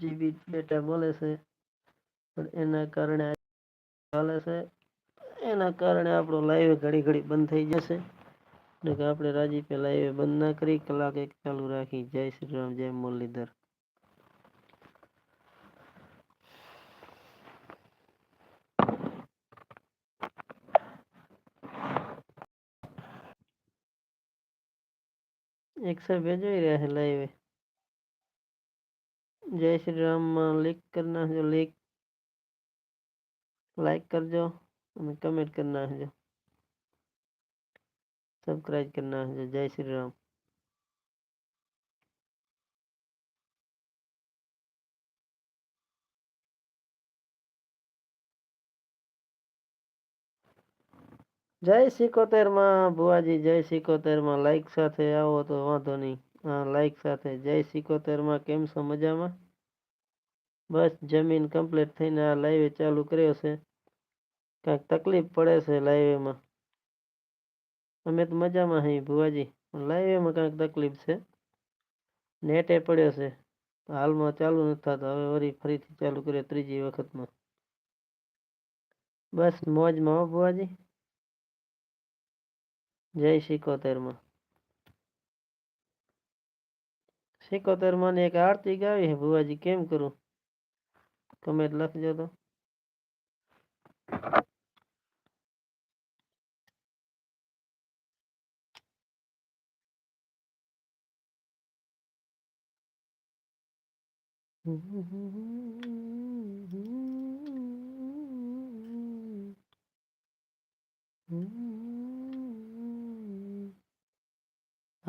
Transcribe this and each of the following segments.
જી વી ટીટા બોલે છે એના કારણે આવે છે એના કારણે આપણો લાઈવ ઘડી ઘડી બંધ થઈ જશે એટલે કે આપણે રાજી પે લાઈવ બંધ ના કરી કલાક એક ચાલુ રાખી જય શ્રી રામ જય મולલીધર એક સે ભેજી રહ્યા છે લાઈવ जय श्री राम लाइक करना है जो लाइक लाइक कर जो हमें कमेंट करना है जो सब्सक्राइब करना है जो जय श्री राम જય સિકોતેરમાં ભુવાજી જય સિકોતેરમાં લાઈક સાથે तो તો વાંધો નહીં હા લાઈક जय सिकोतेर माँ કેમ समझा माँ બસ જમીન કમ્પ્લીટ થઈને આ લાઈવે ચાલુ કર્યો છે કાંઈક તકલીફ પડે છે લાઈવેમાં અમે તો મજામાં હઈ ભુવાજી પણ લાઈવેમાં કાંઈક તકલીફ છે નેટે પડ્યો છે હાલમાં ચાલુ નથી થતો હવે વળી ફરીથી ચાલુ કર્યો ત્રીજી વખતમાં બસ મોજમાં હો ભુવાજી જય સિકોતેરમાં સિકોતેરમાં એક આરતી ગાવી હે ભુવાજી કેમ કરું कमेंट लिख दो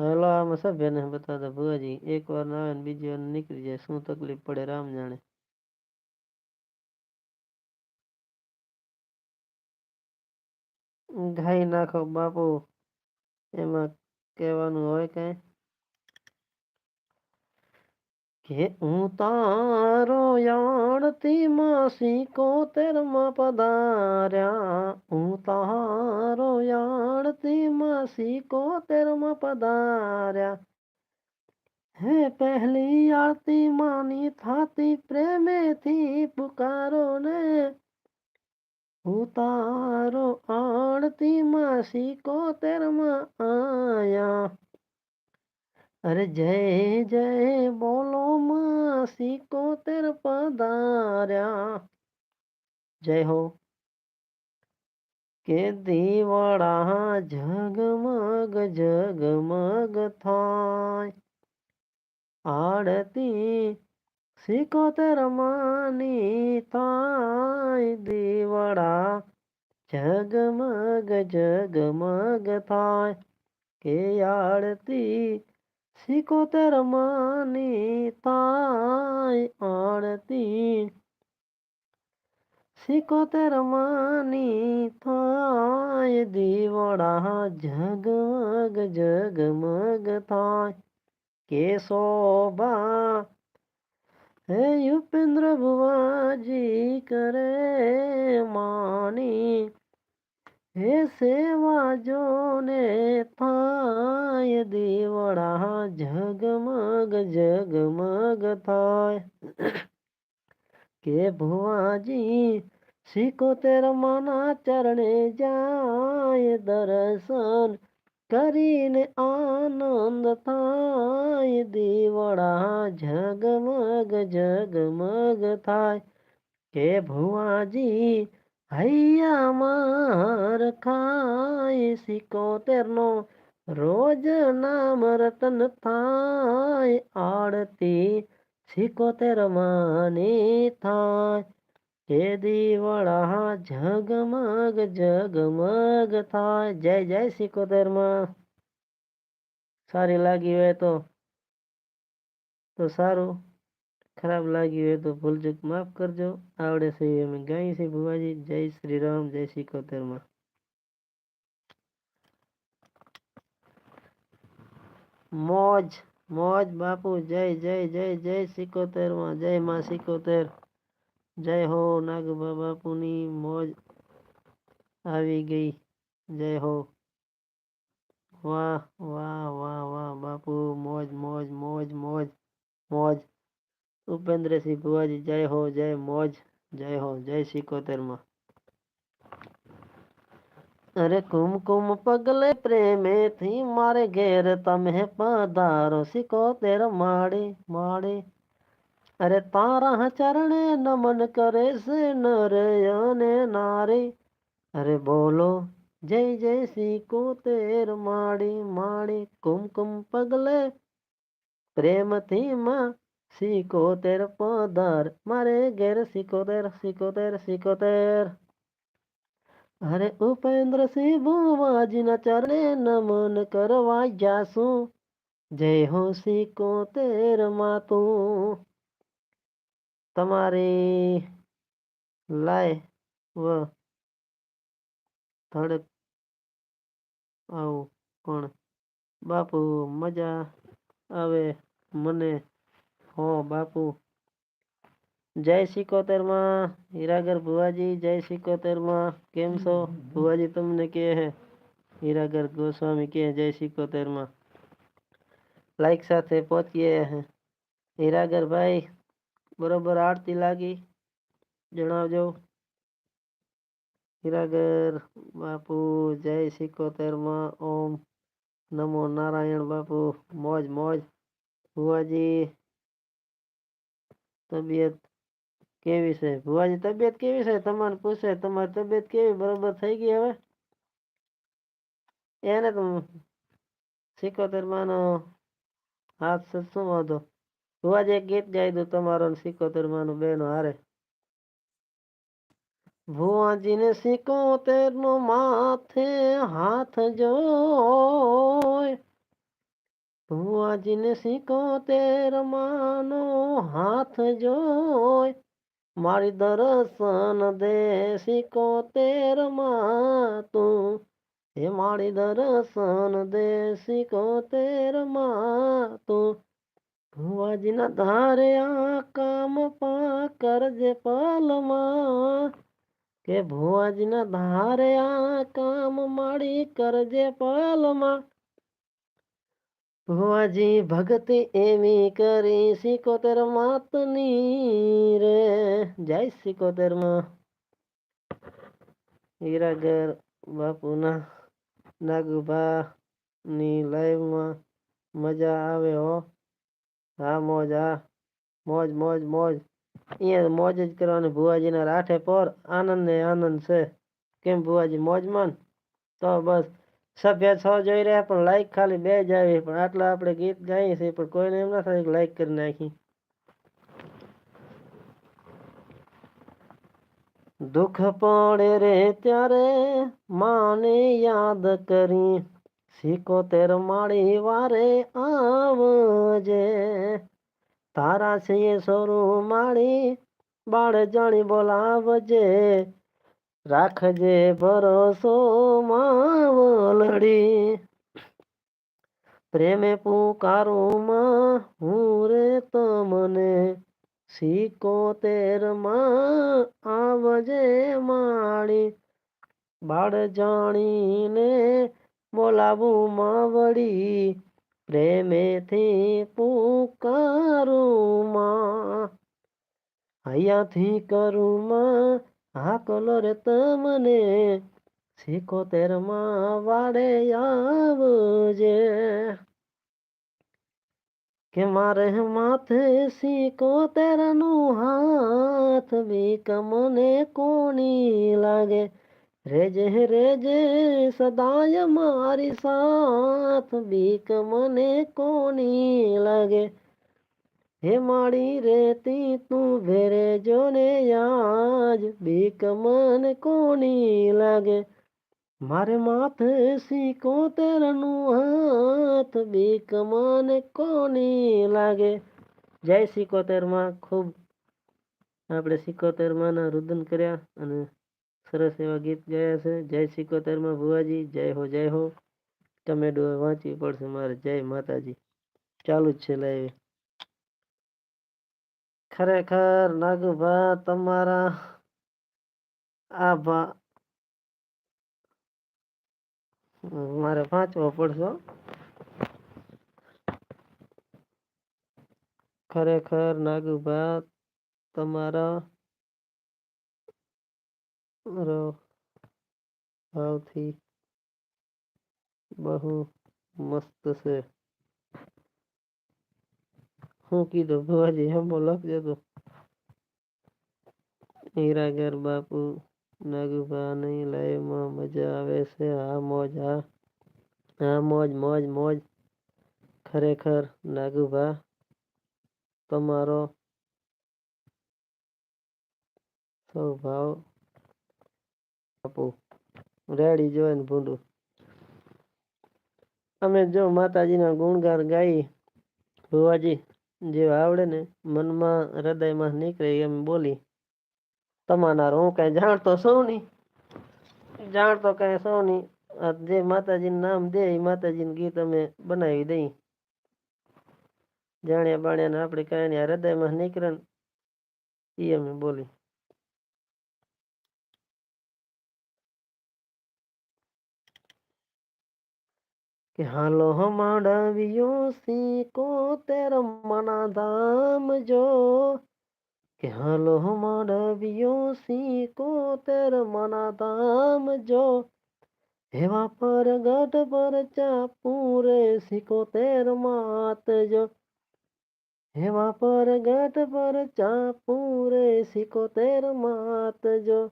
हेलो हम सभ्य ने बता दो बुआ जी एक बार ना बीजे निकली जाए शू तकलीफ पड़े राम जाने ગાઈ નાખો બાપુ એમાં કહેવાનું હોય કે કે હું તારો યાણથી માસી કોતેરમાં પધાર્યા હું તારો યાણથી માસી કોતેરમાં પધાર્યા હે પહેલી આરતી માની થાતી પ્રેમેથી પુકારો ને उतारो आड़ती मासी को तेरमा आया अरे जय जय बोलो मासी को तेर पधारा जय हो के दीवाड़ा जगमग जगमग था आड़ती સિકોતરમાની થાય દેવડા જગમગ જગમગ થાય કે આળતી સિકોતરમાની થાય આળતી સિકોતરમાની થાય દેવડા જગમગ જગમગ થાય કે શોભા हे उपेंद्र भुवा जी करे मानी हे सेवा जो ने थाय देवड़ा जगमग जगमग थाय के भुआ जी सीखो तेरा माना चरणे जाय दर्शन કરીને આનંદ થાય દેવડા જગમગ જગમગ થાય કે ભુવાજી હૈયા માર ખાય સિકોતેરનો રોજ નામ રતન થાય આડતી સિકોતેર માને થાય के दीवड़ा जगमग जगमग था जय जय सिको धर्म सारी लगी हुए तो तो सारो खराब लागी हुए तो भूल चुक माफ कर जो आवड़े से ही हमें गाय से बुआ जी जय श्री राम जय सिको धर्म मौज मौज बापू जय जय जय जय सिकोतेर मां जय मां सिकोतेर जय हो नाग बाबा पुनी मौज आवी गई जय हो वाह वाह वाह वाह बापू मौज मौज मौज मौज मौज उपेंद्र सिंह बुआ जी जय हो जय मौज जय हो जय सिकोतरमा अरे कुमकुम पगले प्रेम थी मारे घेर तमे पादारो सिको तेरा माड़े माड़े અરે તારા ચરણે નમન કરે છે નર અને નારી અરે બોલો જય જય શ્રી કોતેર માડી માડી કુમકુમ પગલે પ્રેમથી માં સિકોતેર પધાર મારે ઘેર સિકોતેર સિકોતેર સિકોતેર અરે ઉપેન્દ્રસિંહ ભુવાજીના ચરણે નમન કરવા જાશું જય હો સિકોતેર માં તું તમારી લાય વ ધડક આવું પણ બાપુ મજા આવે મને હો બાપુ જય સિકોતેરમાં હીરાગર ભુવાજી જય સિકોતેરમાં કેમ છો ભુવાજી તમને કે હે હીરાગર ગોસ્વામી કે જય સિકોતેરમાં લાઈક સાથે પહોંચીએ હીરાગર ભાઈ બરોબર આરતી લાગી જણાવજો હિરાગર બાપુ જય સિકોતેરમાં ઓમ નમો નારાયણ બાપુ મોજ મોજ ભુવાજી તબિયત કેવી છે ભુવાજી તબિયત કેવી છે તમારે પૂછે તમારી તબિયત કેવી બરોબર થઈ ગઈ હવે એને તો સિકોતેરમાં હાથ શું વાંધો હું આજે એક ગીત ગાઈ દઉં તમારો સિકોતેર માં બેનો હારે ભુવાજીને સિકોતેર નું માથે હાથ જો ભુવાજીને સિકોતેર માનો હાથ જોય મારી દર્શન દે સિકોતેર માં તું હે મારી દર્શન દે સિકોતેર માં તું ભુવાજીના ધારે આ કામ પા કરજે પાલમાં કે ભુવાજીના ધારે આ કામ માડી કરજે પાલમાં ભુવાજી ભક્તિ એવી કરી સિકોતેર માતની રે જય સિકોતેર માં હીરાગર બાપુના નાગુભાની લાઈવમાં મજા આવે હો हाँ मौज हाँ मौज मौज मौज ये मौज करवाने बुआ जी ने राठे पर आनंद ने आनंद से केम बुआ जी मौज मन तो बस सभ्य छ जो रहे पर लाइक खाली बे जाए पर आटला आपने गीत गाई से पर कोई ने ना था लाइक कर नाखी दुख पड़े रे त्यारे माने याद करी સિકોતેર માળી વારે આવજે તારા સિંહ સોરું માળી બાળ જાણી બોલાવજે રાખજે ભરોસો માવલડી પ્રેમે પુકારું હું રે તમને સિકોતેર માં આવજે માળી બાળ જાણીને બોલાવું વળી પ્રેમેથી પુકારું માં અહીંયાથી કરું માં આ કલર તમને સિકોતેર માં વાડે આવજે કે મારે માથે સિકોતેર નું હાથ બી કમને કોની લાગે रेजे है रेजे सदाय मारी साथ बीक मने कोनी लगे हे माड़ी रेती तू भेरे जो ने आज बीक मन कोनी लगे मारे माथ सी को तेरनु हाथ बीक मन कोनी लगे लागे જય સિકોતેરમાં ખૂબ આપણે સિકોતેરમાં રુદન रुदन कर સરસ એવા ગીત ગયા છે જય માં ભુવાજી જય હો જય હો તમે ડો વાંચવી પડશે મારે જય માતાજી ચાલુ જ છે લાઈવ ખરેખર નાગુભા તમારા ભા મારે વાંચવો પડશે ખરેખર નાગુભા તમારા बहुत ही बहु मस्त से होकी तो बुआ जी हम बोला जे तो हीरा घर बापू नगुबा नहीं लय माँ मजा आवे से हा मौज हा हा मौज मौज मौज खरेखर नगुबा तमारो स्वभाव तो આપું રેડી જોઈને ભૂંડું અમે જો માતાજીના ગુણગાર ગાઈ ભુવાજી જે આવડે ને મનમાં હૃદયમાં નીકળે એમ બોલી તમારા હું કઈ જાણતો સૌ નહીં જાણતો કઈ સૌ નહીં જે માતાજીનું નામ દે એ માતાજીનું ગીત અમે બનાવી દઈ જાણ્યા બાણ્યા ને આપણે કાંઈ હૃદયમાં નીકળે એ અમે બોલી कि हलो हाँ माडवियो सी को तेरा मना दाम जो कि हलो हाँ माडवियो सी को तेरा मना दाम जो हेवा पर गट पर चा पूरे सिको तेर मात जो हेवा पर गट पर चा पूरे सिको तेर मात जो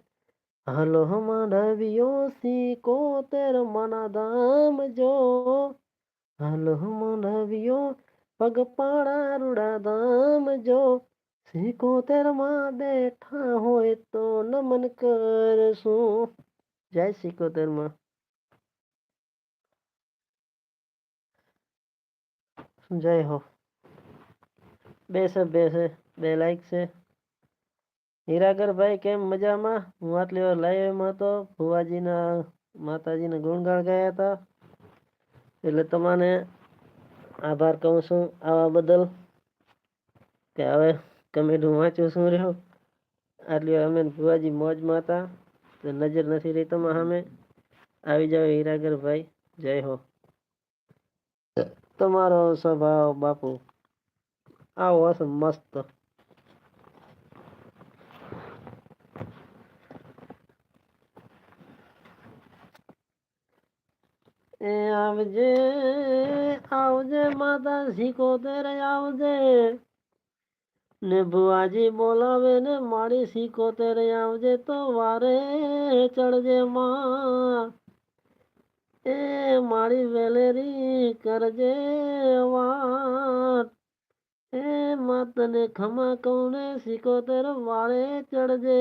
हलो हमारा वियोसी को तेर मना दाम जो हलो हमारा वियो पग पाड़ा रुड़ा दाम जो सीखो तेर माँ बैठा हो तो नमन कर सो जय सीखो तेर माँ जय हो बेस बेस बे लाइक से હીરાગરભાઈ કેમ મજામાં હું આટલી વાર લાઈવમાં હતો ભુવાજીના માતાજીના ગુણગાન ગયા હતા એટલે તમને આભાર કહું છું આવા બદલ કે હવે કમેન્ટ હું વાંચું છું રહ્યો આટલી વાર અમે ભુવાજી મોજમાં હતા તો નજર નથી રહી તમારા અમે આવી જાઓ હીરાગરભાઈ જય હો તમારો સ્વભાવ બાપુ આવો હશે મસ્ત એ આવજે આવજે માતા સિકોતેર આવજે ને ભુવાજી બોલાવે ને મારી તેરે આવજે તો વારે ચડજે માં એ મારી વેલેરી કરજે વાત એ માતને ખમા કૌને સિકોતેર વારે ચડજે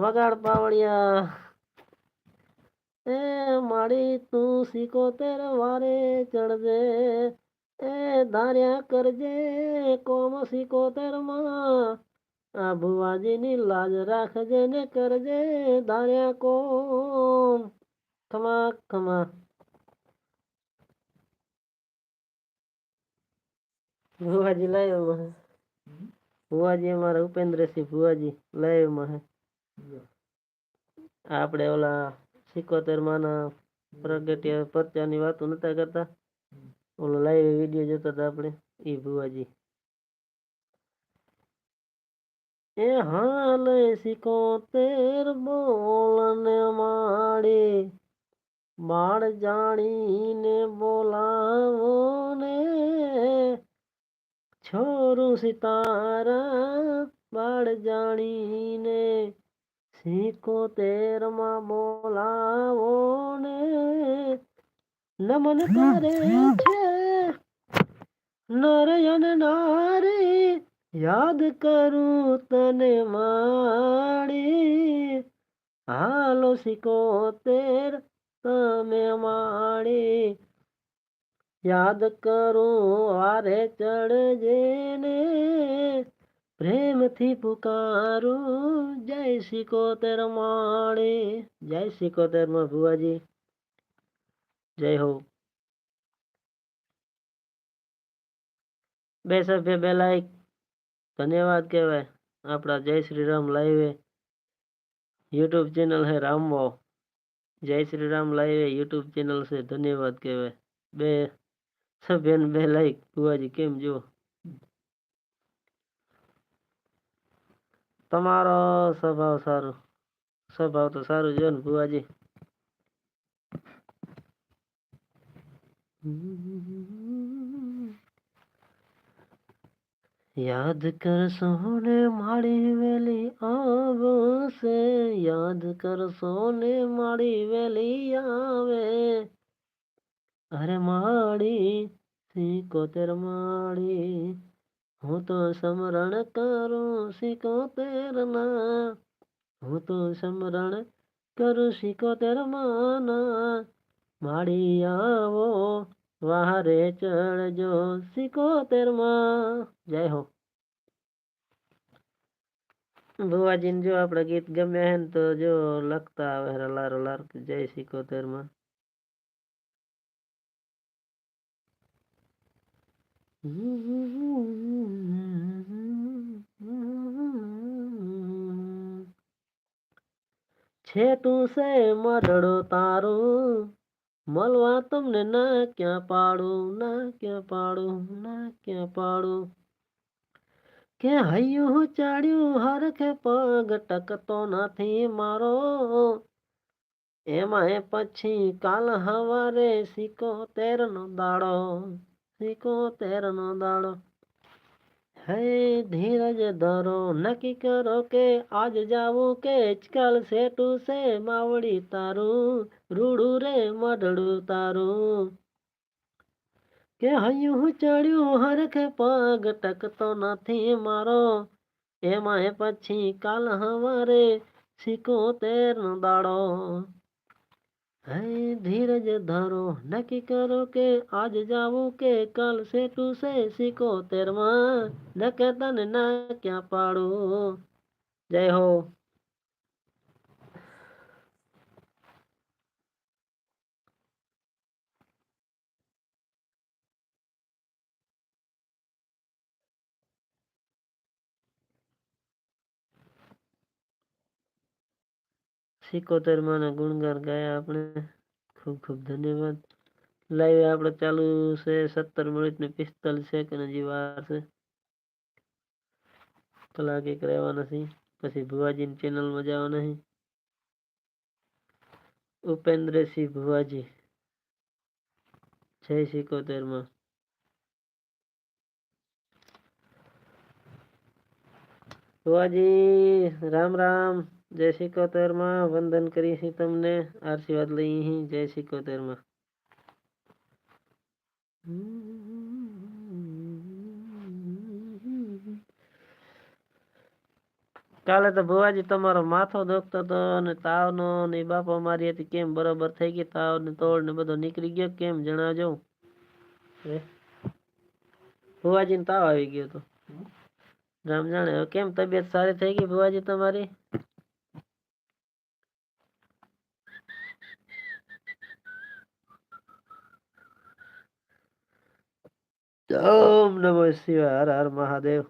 વગાડ પાવડિયા ए माड़ी तू सिको तेरे वारे चढ़ जे ए दारिया कर जे कोम सिको तेरे माँ बुआ जी नी लाज रख जे ने कर जे दारिया को खमा खमा बुआ जी लाए मह हम्म। बुआ जी हमारा उपेंद्र सिंह बुआ जी लाए मह आप ओला સિકોતેર માના પ્રગટ્યા પરચાની વાતો નતા કરતા ઓલો લાઈવ વિડીયો જોતા હતા આપણે એ ભુવાજી એ હાલે સિકોતેર બોલને માડે બાળ જાણીને બોલાવો ને છોરું સિતારા બાળ જાણીને સિકોતેર તેરમાં બોલાવો ને નમન કરે છે નર નારી યાદ કરું તને માડી હાલો તેર તમે માડી યાદ કરું આરે ચડજે ને प्रेम थी पुकारू जय सी को तेर माणे जय सी को तेर मुआ जी जय हो बे सभ्य धन्यवाद कहवा अपना Jai Shri Ram live YouTube channel है राम वो Jai Shri Ram live YouTube channel से धन्यवाद कहवा बे सभ्य ने बे बुआ जी केम जो તમારો સ્વભાવ સારો સ્વભાવ તો સારું છે ને ભુવાજી યાદ કર સોને મારી વેલી આવો સે યાદ કર સોને મારી વેલી આવે અરે માડી સિકોતેર માડી હું તો સમરણ કરું તેર ના હું તો સમરણ કરું તેર માના માડી આવો વાહરે ચડજો સિકોતેર માં જય હો ભુવાજીને જો આપણે ગીત ગમ્યા હે ને તો જો લખતા આવે લાર લાર જય સિકોતેર માં છે તું સે મરડો તારો મળવા તમને ના ક્યાં પાડું ના ક્યાં પાડું ના ક્યાં પાડું કે હૈયું ચાડ્યું હરખે પગ ટકતો નથી મારો એમાં પછી કાલ હવારે સિકોતેર નો દાડો એકોતેર તેરનો દાડો હે ધીરજ ધરો નક્કી કરો કે આજ જાવું કે આજકાલ સેટું સે માવડી તારું રૂડું રે મઢડું તારું કે હૈયું ચડ્યું હરખે પગ ટકતો નથી મારો એમાં પછી કાલ હવારે સિકોતેર તેરનો દાડો है धीरज धरो न कि करो के आज जाओ के कल से तू से सीखो तेरवा न के तन न क्या पाड़ो जय हो સિકોતેરમાંના ગુણગાર ગાયા આપણે ખૂબ ખૂબ ધન્યવાદ લાઈવ આપણે ચાલુ છે સત્તર મિનિટ ને પિસ્તાલીસ સેકન્ડ હજી વાર છે કલાક એક રહેવા નથી પછી ભુવાજીની ચેનલમાં જવા નહીં ઉપેન્દ્રસિંહ ભુવાજી જય સિકોતેરમાં ભુવાજી રામ રામ જય સિકોતેરમાં વંદન કરીએ છીએ તમને આશીર્વાદ લઈ છીએ જય સિકોતેરમાં કાલે તો ભુવાજી તમારો માથો દુખતો હતો અને તાવનો ને બાપો મારી હતી કેમ બરોબર થઈ ગઈ તાવ ને તોડ ને બધો નીકળી ગયો કેમ જણાવજો ભુવાજીને તાવ આવી ગયો હતો રામ જાણે કેમ તબિયત સારી થઈ ગઈ ભુવાજી તમારી हाँ। ओम नमो शिव हर हर महादेव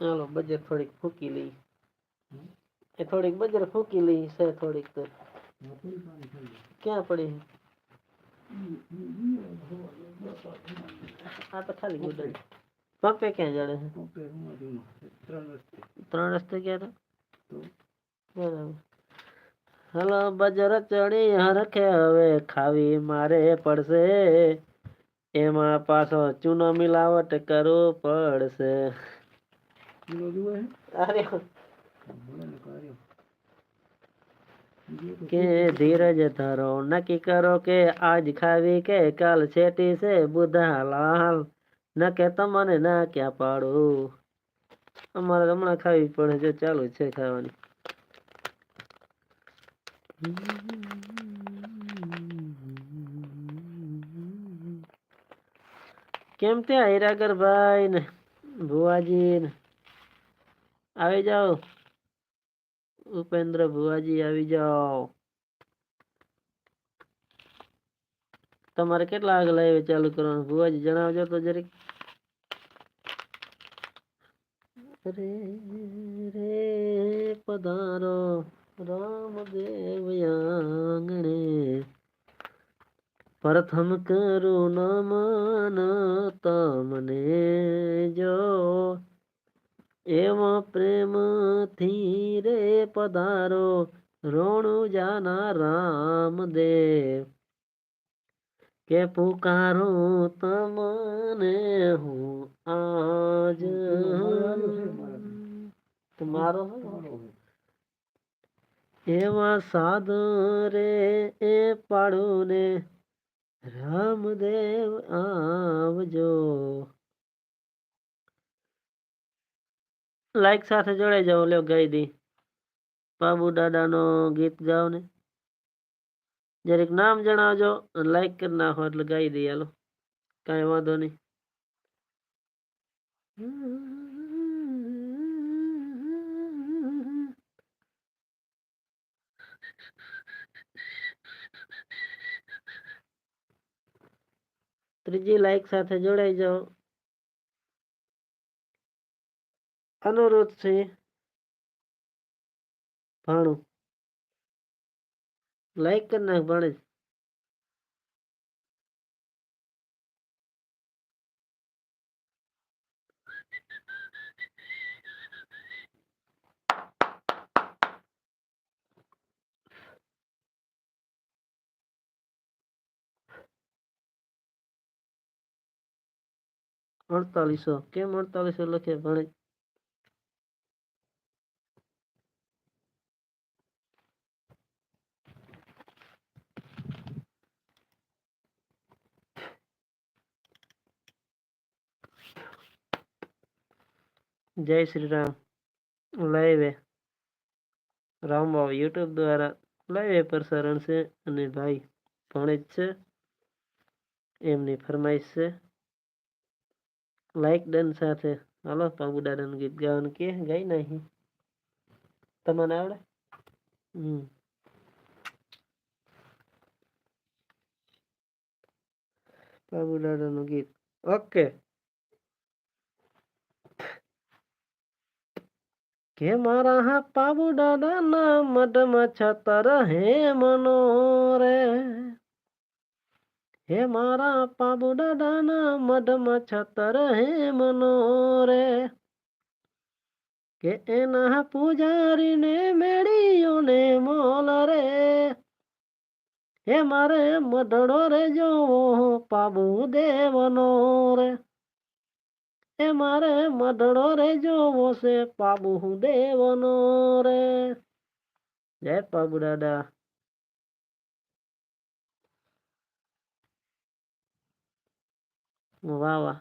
चलो बजर थोड़ी फूकी ली ए थोड़ी बजर फूकी ली से थोड़ी तो क्या पड़ी है हाँ तो खाली गुदड़ी पंपे क्या जड़े हैं त्रण रस्ते क्या था तो क्या नाम હલો બજર ચડી હરખે હવે ખાવી મારે પડશે એમાં પાછો ચૂનો મિલાવટ કરવો પડશે કે ધીરજ ધરો નક્કી કરો કે આજ ખાવી કે કાલ છેટી છે બુધા લાલ ન કે તમને ના ક્યાં પાડું અમારે હમણાં ખાવી પડે જો ચાલુ છે ખાવાની કેમ ત્યાં હૈરાગર ભાઈ ને ભુવાજી ને આવી જાઓ ઉપેન્દ્ર ભુવાજી આવી જાઓ તમારે કેટલા આગળ લાઈવ ચાલુ કરવાનું ભુવાજી જણાવજો તો જરીક રે રે પધારો રામદેવ આંગણે પ્રથમ કરુણામાનતા મને જો એમાં પ્રેમથી રે પધારો રોણું જાના રામદેવ કે પુકારો તમને હું આજ તમારો એવા સાધ રે એ પાડું ને રામદેવ આવજો લાઈક સાથે જોડાઈ જાઓ લ્યો ગાઈ દી બાબુ દાદાનો ગીત ગાવ ને જરીક નામ જણાવજો લાઈક કરી નાખો એટલે ગાઈ દઈ હાલો કાંઈ વાંધો નહીં ત્રીજી લાઈક સાથે જોડાઈ જાઓ અનુરોધ છે ભાણું લાઈક કરી નાખ ભાણેજ अड़तालीस केम जय श्री राम लाइव राम बाबा यूट्यूब द्वारा लाइव प्रसारण से भाई भाई फरमाइश से लाइक डन साथ हलो पाबू दादा गीत गाने के गई नहीं तो मन आवड़े हम्म पाबू दादा गीत ओके के मारा पाबू दादा ना मदम छतर है मनोरे हे मारा पाबुडा डाना मद मछतर हे मनोरे के एना पुजारी ने मेड़ी ने मोल रे हे मारे मदड़ो रे जो पाबू देवनो रे हे मारे मदड़ो रे जो वो से पाबू देवनो रे जय पाबू दादा વાહ વાહ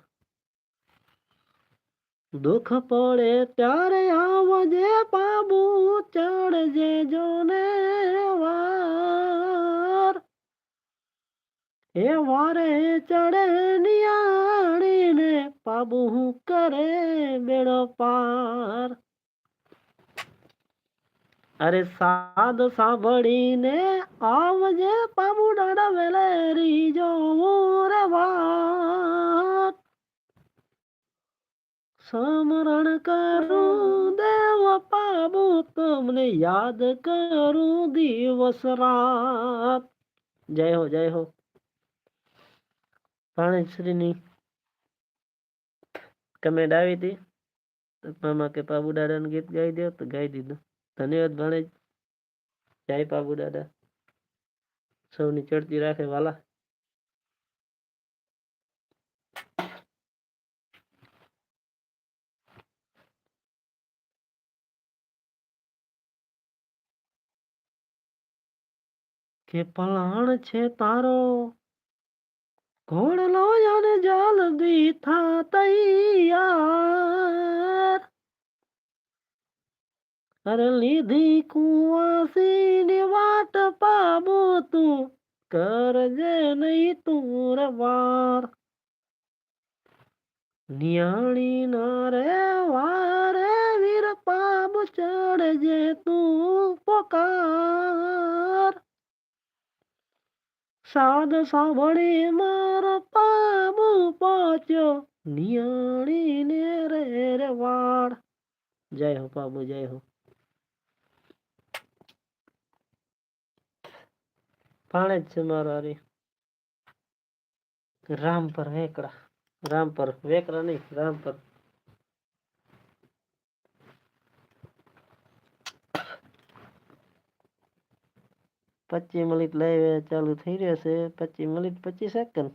દુઃખ પડે ત્યારે આવજે પાબુ ચડજે જોને વાર એ વારે ચડે નિયાણીને પાબુ કરે બેડો પાર अरे साध साबड़ी ने आवजे पाबू डाड़ा वेले री जो रे बात समरण करूं देव पाबू तुमने याद करूं दिवस रात जय हो जय हो कमेंट પાણેશ્રીની थी तो હતી के કે डाडा ने गीत गाई दियो तो गाई दीदू धन्यवाद भाणेज जय बाबू दादा सौनी चढ़ती राखे वाला के पलाण छे तारो घोड़ लो जाने जाल दी था तैयार करलिधि कुआं से निवाट पाबो तू कर जे नहीं तू रवार नियाणी नारे वारे वीर पाब चढ़ जे तू पकार साध सावड़े मार पाबो पाचो नियाणी ने रे रे वार जय हो पाबो जय हो पानी जमा रहा रही राम पर वेकड़ा राम पर वेकड़ा नहीं राम पर पच्चीस मिनट ले चालू थी रहे पच्चीस मिनट पच्चीस second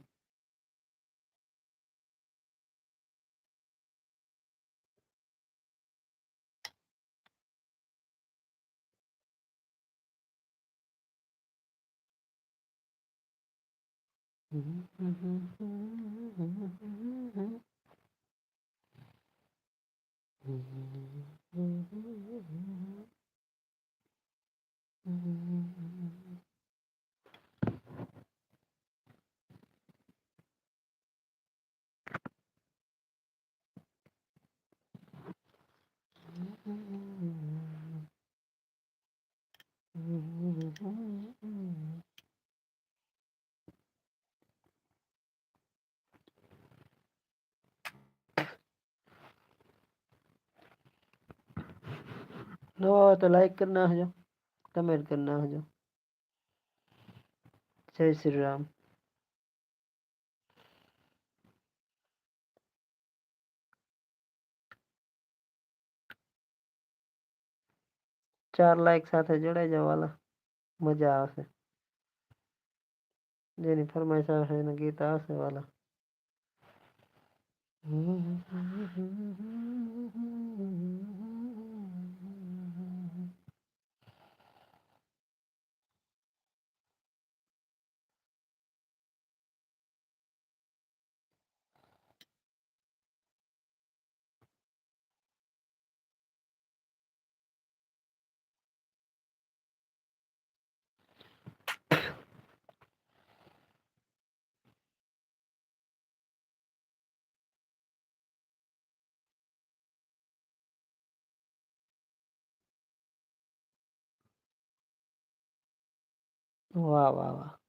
Mm-hmm. mm-hmm. mm-hmm. mm-hmm. हो तो लाइक करना है जो कमेंट करना है जो जय श्री राम चार लाइक साथ है जुड़े जाओ वाला मजा आ जेनी फरमाइश है ना गीता आसे वाला 哇哇哇！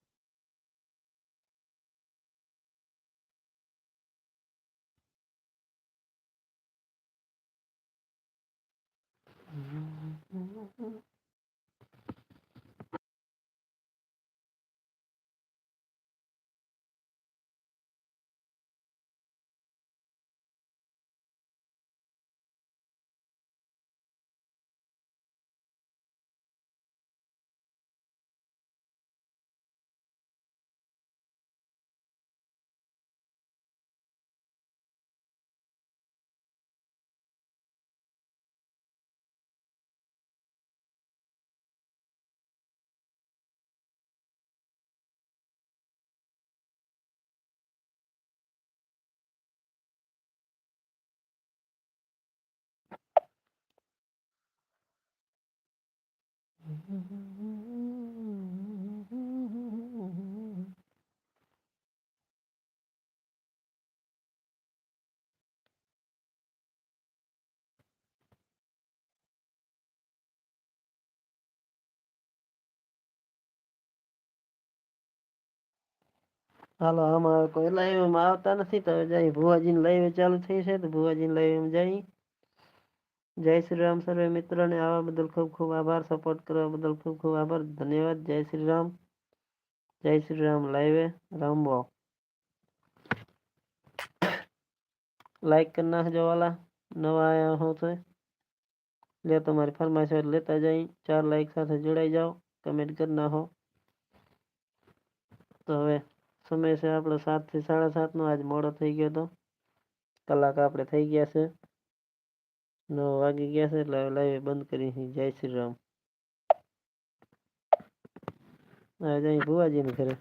હાલો અમારે કોઈ લાઈવમાં આવતા નથી તો જઈ ભુવાજીને લાઈવ ચાલુ થઈ છે તો ભુવાજીને લાઈવમાં જઈ जय श्री राम सर्वे मित्र ने आवा बदल खूब खूब आभार सपोर्ट करो बदल खूब खूब आभार धन्यवाद जय श्री राम जय श्री राम लाइव है राम वो लाइक करना है जो वाला नवा आया हो तो ले तुम्हारी फरमाइश और लेता जाए चार लाइक साथ जुड़ाई जाओ कमेंट करना हो तो हमें समय से आप सात से साढ़े सात नो आज मोड़ो थी गो तो कलाक आप थी गया से નવ વાગી ગયા છે એટલે લાઈવ બંધ કરી છે જય શ્રી રામ આજે ને ઘરે